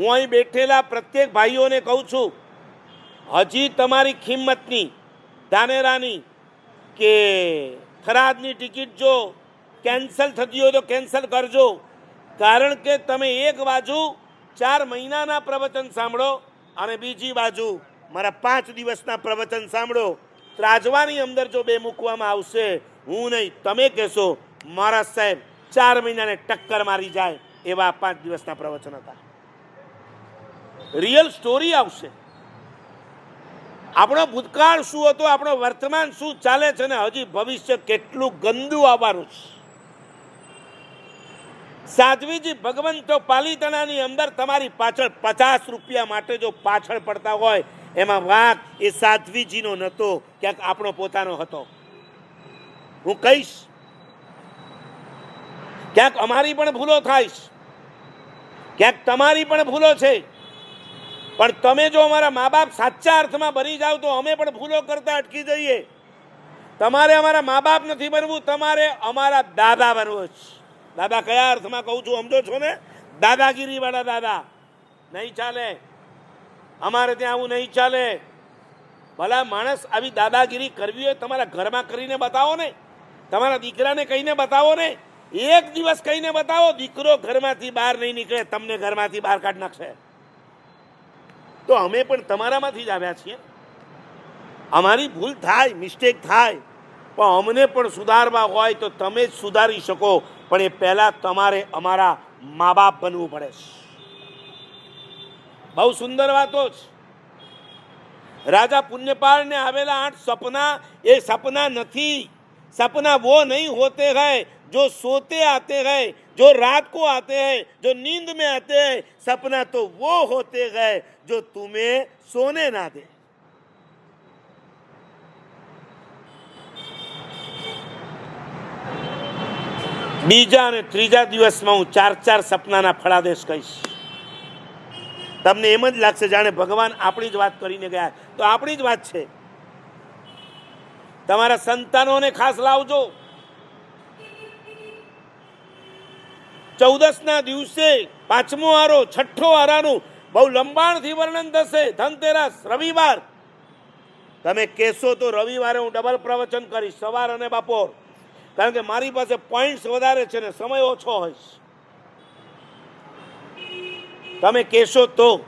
હું અહીં બેઠેલા પ્રત્યેક ભાઈઓને કહું છું, હજી તમારી ખિંમતની, ધાનેરાની કે થરાદની ટિકિટ જો કેન્સલ થતી હોય તો કેન્સલ કરજો. કારણ કે તમે એક બાજુ ચાર મહિનાના પ્રવચન સાંભળો અને બીજી બાજુ મારા પાંચ દિવસના પ્રવચન સાંભળો. ત્રાજવાની અંદર જો બે મૂકવામાં આવશે, હું નહીં, તમે કહેશો મારા સાહેબ, ચાર મહિનાને ટક્કર મારી જાય. એવા પાંચ દિવસના પ્રવચન હતા. રિયલ સ્ટોરી આવશે. આપણો ભૂતકાળ શું હતો, આપણો વર્તમાન શું ચાલે છે ને, હજી ભવિષ્ય કેટલું ગંદુ આવવાનું છે. સાધ્વીજી ભગવંતો પાલીતાણાની અંદર તમારી પાછળ પચાસ રૂપિયા માટે જો પાછળ પડતા હોય, એમાં વાંક એ સાધ્વીજીનો નહોતો ક્યાંક આપણો પોતાનો હતો. હું કહીશ, ક્યાંક અમારી પણ ભૂલો થાય ક્યાંક તમારી પણ ભૂલો છે. પણ તમે જો અમારા મા બાપ સાચા અર્થમાં બની જાવ તો અમે પણ ભૂલો કરતા અટકી જઈએ. તમારે અમારા મા બાપ નથી બનવું, તમારે અમારા દાદા બનવું છે દાદા કયા અર્થમાં કહું છું, સમજો છો ને? દાદાગીરી વાળા દાદા. નહીં ચાલે. અમારે ત્યાં આવું નહીં ચાલે. ભલા માણસ આવી દાદાગીરી કરવી હોય તમારા ઘરમાં કરીને બતાવો ને. તમારા દીકરાને કહીને બતાવો ને. એક દિવસ કહીને બતાવો, દીકરો ઘરમાંથી બહાર નહીં નીકળે, તમને ઘરમાંથી બહાર કાઢ નાખશે. તો અમે પણ તમારામાંથી જ આવ્યા છીએ. અમારી ભૂલ થાય મિસ્ટેક થાય. પણ અમને પણ સુધારવા હોય તો તમે જ સુધારી શકો. પણ એ પહેલાં તમારે અમારા મા બાપ બનવું પડે છે. બહુ સુંદર વાતો છે. રાજા પુણ્યપાળને આવેલા આઠ સપના, એ સપના નથી. सपना वो नहीं होते हैं जो सोते आते हैं जो रात को आते हैं जो नींद में आते हैं सपना तो वो होते हैं जो तुम्हें सोने ना दे બીજા અને ત્રીજા દિવસમાં હું ચાર ચાર સપનાના ફળાદેશ કહીશ તમને એમ જ લાગશે જાણે ભગવાન આપણી જ વાત કરીને ગયા તો આપણી જ વાત છે તમારા સંતાનોને ખાસ લાવજો. ચૌદસના દિવસે પાંચમો આરો, છઠ્ઠો આરાનું બહુ લંબાણથી વર્ણન થશે. ધનતેરસ, રવિવાર. તમે કહેશો તો રવિવારે હું ડબલ પ્રવચન કરીશ, સવાર અને બપોર. કારણ કે મારી પાસે પોઈન્ટ્સ વધારે છે ને સમય ઓછો હોય તમે કહેશો તો.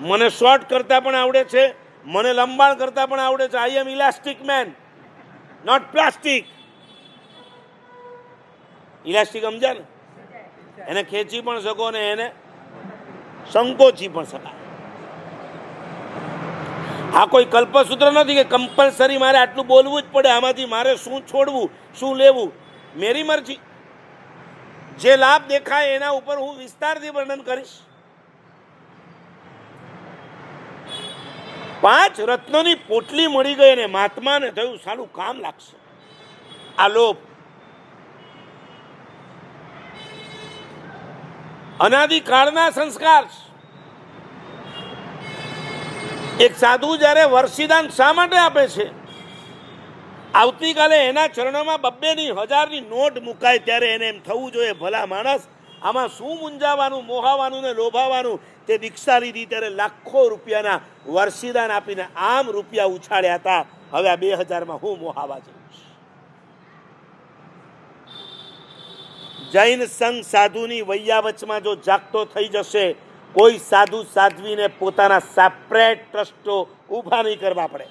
મને શોર્ટ કરતા પણ આવડે છે. મને લંબાણ કરતા પણ આવડે છે. I am elastic man not plastic elastic સમજ્યા ને? એને ખેંચી પણ શકો ને એને સંકોચી પણ શકાય. આ કોઈ કલ્પસૂત્ર નથી કે કમ્પલસરી મારે આટલું બોલવું જ પડે. આમાંથી મારે શું છોડવું શું લેવું? મેરી મરજી. જે લાભ દેખાય એના ઉપર હું વિસ્તારથી વર્ણન કરીશ. પાંચ રત્નોની પોટલી મળી ગઈ અને મહાત્માને થયું સારું કામ લાગશે. આ લોભ અનાદિકાળના સંસ્કાર. એક સાધુ જ્યારે વર્ષીદાન શા માટે આપે છે? આવતીકાલે એના ચરણોમાં બબ્બેની હજારની નોટ મુકાય ત્યારે એને એમ થવું જોઈએ, ભલા માણસ આમાં શું મૂંઝાવાનું, મોહાવાનું ને લોભાવાનું તે દીક્ષા લીધી ત્યારે લાખો રૂપિયાના વર્ષીદાન આપીને આમ રૂપિયા ઉછાળ્યા હતા. હવે આ બે હજારમાં હું મોહાવા જઉં જૈન સંઘ સાધુની વૈયાવચમાં જો જાગતો થઈ જશે, કોઈ સાધુ સાધ્વીને પોતાના સેપરેટ ટ્રસ્ટો ઊભા નહીં કરવા પડે.